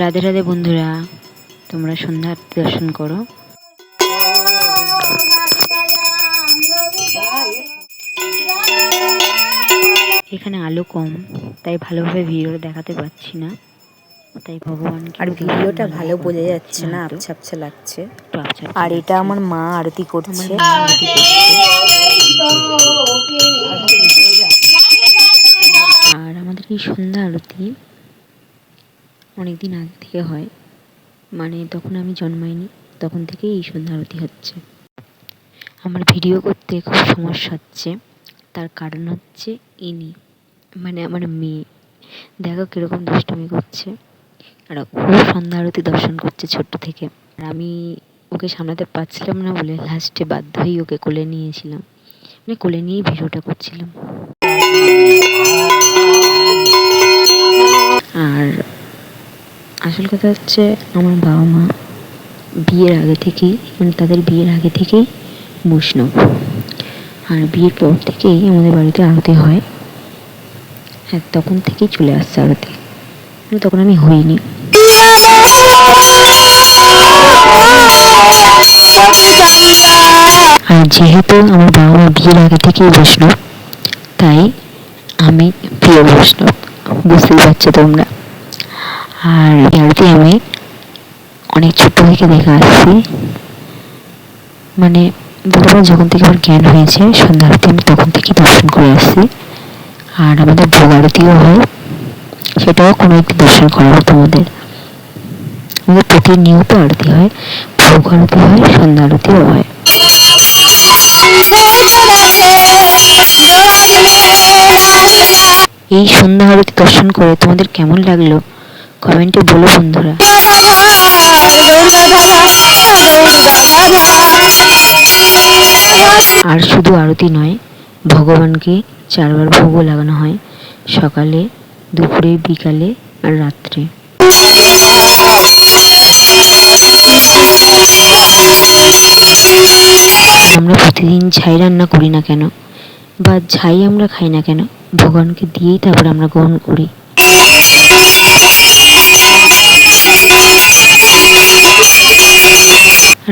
রাধে রাধে বন্ধুরা তোমরা সন্ধ্যা আরতি দর্শন করো। এখানে আলো কম তাই ভালোভাবে ভিডিও দেখাতে পারছি না। তাই ভগবান আর ভিডিওটা ভালো বোঝা যাচ্ছে না আবছা আবছা লাগছে। আর এটা আমার মা আরতি করছে। আর আমাদের এই সন্ধ্যা আরতি? অনেক দিন আগে থেকে হয়। মানে তখন আমি জন্মাইনি, তখন থেকেই এই সন্ধ্যা আরতি হচ্ছে। আমার ভিডিও করতে খুব সমস্যা হচ্ছে। তার কারণ হচ্ছে ইনি মানে আমার মেয়ে। দেখো কীরকম দুষ্টমি করছে। আর ও সন্ধ্যা আরতি দর্শন করছে ছোট্ট থেকে। আর আমি ওকে সামলাতে পারছিলাম না বলে লাস্টে বাধ্য হয়েই ওকে কোলে নিয়েছিলাম। মানে কোলে নিয়েই ভিডিওটা করছিলাম। আর আসল কথা হচ্ছে আমার বাবা মা বিয়ের আগে থেকেই মানে তাদের বিয়ের আগে থেকেই বৈষ্ণব আর বিয়ের পর থেকেই আমাদের বাড়িতে আরতি হয়। হ্যাঁ তখন থেকেই চলে আসছে আরতি। তখন আমি হইনি। আর যেহেতু আমার বাবা মা বিয়ের আগে থেকেই বৈষ্ণব তাই আমি প্রিয় বৈষ্ণব বুঝতেই পারছ তোমরা। আর আরতি আমি অনেক ছোট থেকে দেখে আসছি। মানে বলব যখন থেকে আমার জ্ঞান হয়েছে, সন্ধ্যা আরতি আমি তখন থেকেই দর্শন করে আসছি। আর আমাদের ভোগ আরতিও হয়, সেটাও কোনো একটি দর্শন করা করাবো তোমাদের আমাদের প্রতিনিয়ত আরতি হয়, ভোগ আরতি হয়, সন্ধ্যা আরতিও হয়। এই সন্ধ্যা আরতি দর্শন করে তোমাদের কেমন লাগল? কমেন্টে বলো বন্ধুরা। আর শুধু আরতি নয়, ভগবানকে চারবার ভোগও লাগানো হয় সকালে, দুপুরে, বিকালে আর রাত্রে। আমরা প্রতিদিন ছাই রান্না করি না কেন? বা ছাই আমরা খাই না কেন? ভগবানকে দিয়েই তারপর আমরা গ্রহণ করি।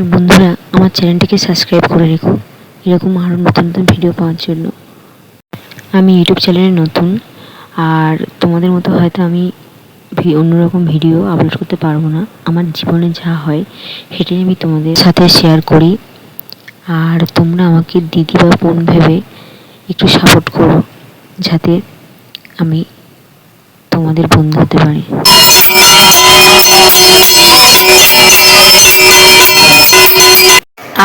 আর বন্ধুরা, আমার চ্যানেলটিকে সাবস্ক্রাইব করে রেখো। এরকম আরও নতুন নতুন ভিডিও পাওয়ার জন্য। আমি ইউটিউব চ্যানেলে নতুন, আর তোমাদের মতো হয়তো আমি অন্যরকম ভিডিও আপলোড করতে পারব না। আমার জীবনে যা হয়, সেটাই আমি তোমাদের সাথে শেয়ার করি। আর তোমরা আমাকে দিদি বা বোন ভেবে একটু সাপোর্ট করো, যাতে আমি তোমাদের বন্ধু হতে পারি।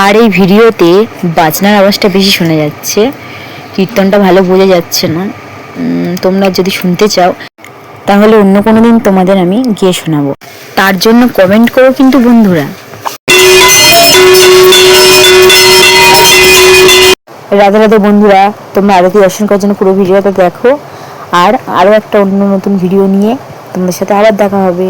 আর এই ভিডিওতে বাজনার আওয়াজটা বেশি শোনা যাচ্ছে। কীর্তনটা ভালো বোঝা যাচ্ছে না। তোমরা যদি শুনতে চাও, তাহলে অন্য কোনো দিন তোমাদের আমি গিয়ে শোনাবো। তার জন্য কমেন্ট করো কিন্তু বন্ধুরা। রাধে রাধে বন্ধুরা, তোমরা আরতি দর্শন করার জন্য পুরো ভিডিওটা দেখো। আর আরও একটা অন্য নতুন ভিডিও নিয়ে তোমাদের সাথে আবার দেখা হবে।